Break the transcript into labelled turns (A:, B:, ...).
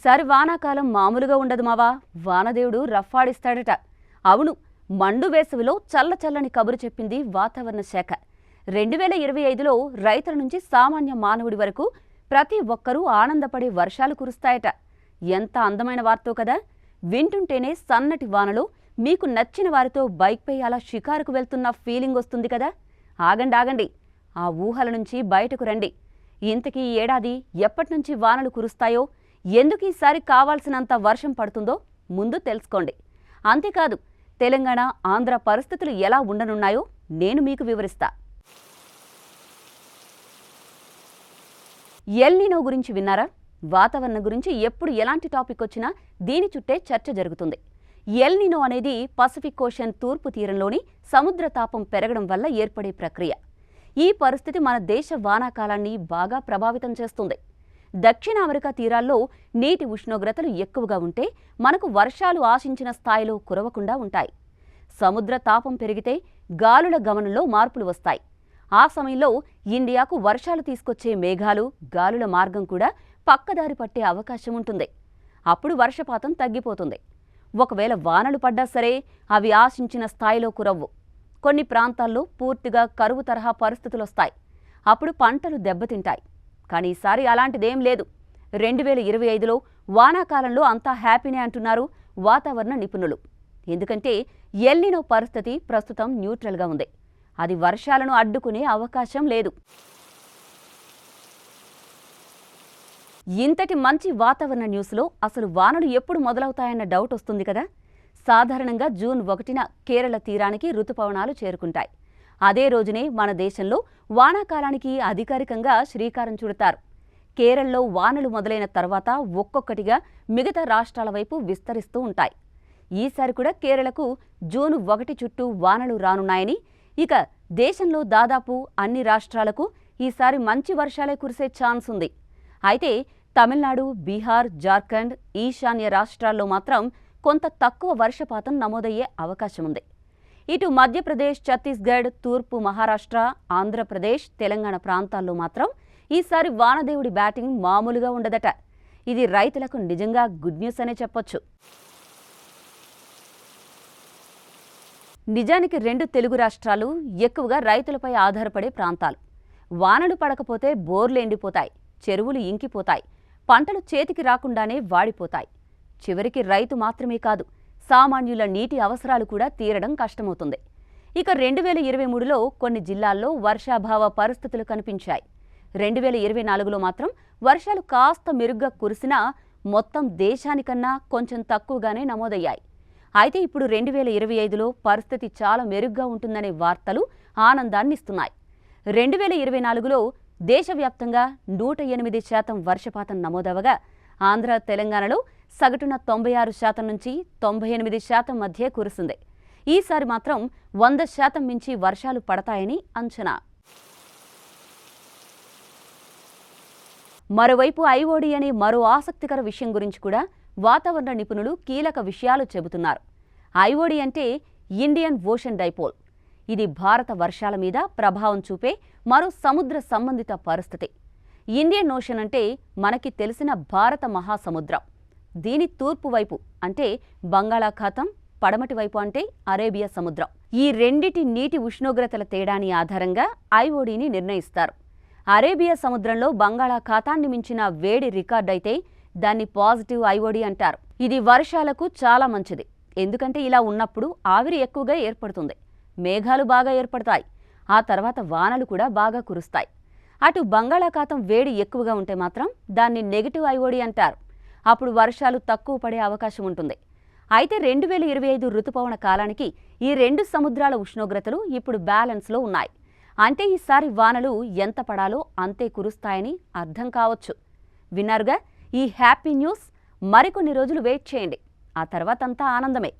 A: ఈసారి వానాకాలం మామూలుగా ఉండదు మావా. వానదేవుడు రఫాడిస్తాడట అవును మండు వేసవిలో చల్ల చల్లని కబురు చెప్పింది వాతావరణ శాఖ. రెండు వేల ఇరవై ఐదులో రైతుల నుంచి సామాన్య మానవుడి వరకు ప్రతి ఒక్కరూ ఆనందపడే వర్షాలు కురుస్తాయట. ఎంత అందమైన వార్తో కదా. వింటుంటేనే సన్నటి వానలో మీకు నచ్చిన వారితో బైక్పై అలా షికారుకు వెళ్తున్న ఫీలింగ్ వస్తుంది కదా. ఆగండి ఆగండి. ఆ ఊహల నుంచి బయటకు రండి. ఇంతకీ ఏడాది ఎప్పటి నుంచి వానలు కురుస్తాయో ఎందుకు ఈసారి కావాల్సినంత వర్షం పడుతుందో ముందు తెలుసుకోండి. అంతేకాదు తెలంగాణ ఆంధ్ర పరిస్థితులు ఎలా ఉండనున్నాయో నేను మీకు వివరిస్తా. ఎల్నినో గురించి విన్నారా? వాతావరణం గురించి ఎప్పుడు ఎలాంటి టాపిక్ వచ్చినా దీని చుట్టే చర్చ జరుగుతుంది. ఎల్నినో అనేది పసిఫిక్ ఓషన్ తూర్పు తీరంలోని సముద్ర తాపం పెరగడం వల్ల ఏర్పడే ప్రక్రియ. ఈ పరిస్థితి మన దేశ వానాకాలాన్ని బాగా ప్రభావితం చేస్తుంది. దక్షిణ అమెరికా తీరాల్లో నీటి ఉష్ణోగ్రతలు ఎక్కువగా ఉంటే మనకు వర్షాలు ఆశించిన స్థాయిలో కురవకుండా ఉంటాయి. సముద్ర తాపం పెరిగితే గాలుల గమనంలో మార్పులు వస్తాయి. ఆ సమయంలో ఇండియాకు వర్షాలు తీసుకొచ్చే మేఘాలు గాలుల మార్గం కూడా పక్కదారి పట్టే అవకాశం ఉంటుంది. అప్పుడు వర్షపాతం తగ్గిపోతుంది. ఒకవేళ వానలు పడ్డా సరే అవి ఆశించిన స్థాయిలో కురవ్వు. కొన్ని ప్రాంతాల్లో పూర్తిగా కరువు తరహా పరిస్థితులొస్తాయి. అప్పుడు పంటలు దెబ్బతింటాయి. కానీ ఈసారి అలాంటిదేం లేదు. రెండు వేల ఇరవై ఐదులో వానాకాలంలో అంతా హ్యాపీనే అంటున్నారు వాతావరణ నిపుణులు. ఎందుకంటే ఎల్లినో పరిస్థితి ప్రస్తుతం న్యూట్రల్గా ఉంది. అది వర్షాలను అడ్డుకునే అవకాశం లేదు. ఇంతటి మంచి వాతావరణ న్యూస్లో అసలు వానలు ఎప్పుడు మొదలవుతాయన్న డౌట్ వస్తుంది కదా? సాధారణంగా జూన్ ఒకటిన కేరళ తీరానికి రుతుపవనాలు చేరుకుంటాయి. అదే రోజునే మన దేశంలో వానాకాలానికి అధికారికంగా శ్రీకారం చుడతారు. కేరళలో వానలు మొదలైన తర్వాత ఒక్కొక్కటిగా మిగతా రాష్ట్రాల వైపు విస్తరిస్తూ ఉంటాయి. ఈసారి కూడా కేరళకు జూను ఒకటి చుట్టూ వానలు రానున్నాయని ఇక దేశంలో దాదాపు అన్ని రాష్ట్రాలకు ఈసారి మంచి వర్షాలే కురిసే ఛాన్స్ ఉంది. అయితే తమిళనాడు బీహార్ జార్ఖండ్ ఈశాన్య రాష్ట్రాల్లో మాత్రం కొంత తక్కువ వర్షపాతం నమోదయ్యే అవకాశం ఉంది ఇటు మధ్యప్రదేశ్ ఛత్తీస్గఢ్ తూర్పు మహారాష్ట్ర ఆంధ్రప్రదేశ్ తెలంగాణ ప్రాంతాల్లో మాత్రం ఈసారి వానదేవుడి బ్యాటింగ్ మామూలుగా ఉండదట. ఇది రైతులకు నిజంగా గుడ్ న్యూస్ అనే చెప్పొచ్చు. నిజానికి రెండు తెలుగు రాష్ట్రాలు ఎక్కువగా రైతులపై ఆధారపడే ప్రాంతాలు. వానలు పడకపోతే బోర్లు ఎండిపోతాయి చెరువులు ఇంకిపోతాయి పంటలు చేతికి రాకుండానే వాడిపోతాయి. చివరికి రైతు మాత్రమే కాదు సామాన్యుల నీటి అవసరాలు కూడా తీరడం కష్టమవుతుంది. ఇక రెండు వేల ఇరవై మూడులో కొన్ని జిల్లాల్లో వర్షాభావ పరిస్థితులు కనిపించాయి. రెండు వేల ఇరవై నాలుగులో మాత్రం వర్షాలు కాస్త మెరుగ్గా కురిసినా మొత్తం దేశానికన్నా కొంచెం తక్కువగానే నమోదయ్యాయి. అయితే ఇప్పుడు రెండు వేల ఇరవై ఐదులో పరిస్థితి చాలా మెరుగ్గా ఉంటుందనే వార్తలు ఆనందాన్నిస్తున్నాయి రెండు వేల ఇరవై నాలుగులో దేశవ్యాప్తంగా నూట ఎనిమిది శాతం వర్షపాతం నమోదవగా ఆంధ్ర తెలంగాణలో సగటున తొంభై ఆరు శాతం నుంచి తొంభై ఎనిమిది శాతం మధ్య కురిసింది. ఈసారి మాత్రం వంద శాతం మించి వర్షాలు పడతాయని అంచనా. మరోవైపు ఐఓడి అనే మరో ఆసక్తికర విషయం గురించి కూడా వాతావరణ నిపుణులు కీలక విషయాలు చెబుతున్నారు. ఐఓడి అంటే ఇండియన్ ఓషన్ డైపోల్. ఇది భారత వర్షాల మీద ప్రభావం చూపే మరో సముద్ర సంబంధిత పరిస్థితి. ఇండియన్ ఓషన్ అంటే మనకి తెలిసిన భారత మహాసముద్రం. దీని తూర్పు వైపు అంటే బంగాళాఖాతం పడమటి వైపు అంటే అరేబియా సముద్రం. ఈ రెండిటి నీటి ఉష్ణోగ్రతల తేడాని ఆధారంగా ఐఓడిని నిర్ణయిస్తారు. అరేబియా సముద్రంలో బంగాళాఖాతాన్ని మించిన వేడి రికార్డైతే దాన్ని పాజిటివ్ ఐఓడి అంటారు. ఇది వర్షాలకు చాలా మంచిది. ఎందుకంటే ఇలా ఉన్నప్పుడు ఆవిరి ఎక్కువగా ఏర్పడుతుంది. మేఘాలు బాగా ఏర్పడతాయి. ఆ తర్వాత వానలు కూడా బాగా కురుస్తాయి. అటు బంగాళాఖాతం వేడి ఎక్కువగా ఉంటే మాత్రం దాన్ని నెగిటివ్ ఐఓడి అంటారు. అప్పుడు వర్షాలు తక్కువ పడే అవకాశం ఉంటుంది. అయితే రెండు వేల ఇరవై ఐదు ఋతుపవన కాలానికి ఈ రెండు సముద్రాల ఉష్ణోగ్రతలు ఇప్పుడు బ్యాలెన్స్లో ఉన్నాయి. అంటే ఈసారి వానలు ఎంత పడాలో అంతే కురుస్తాయని అర్థం కావచ్చు. విన్నారుగా? ఈ హ్యాపీ న్యూస్ మరికొన్ని రోజులు వెయిట్ చేయండి. ఆ తర్వాతంతా ఆనందమే.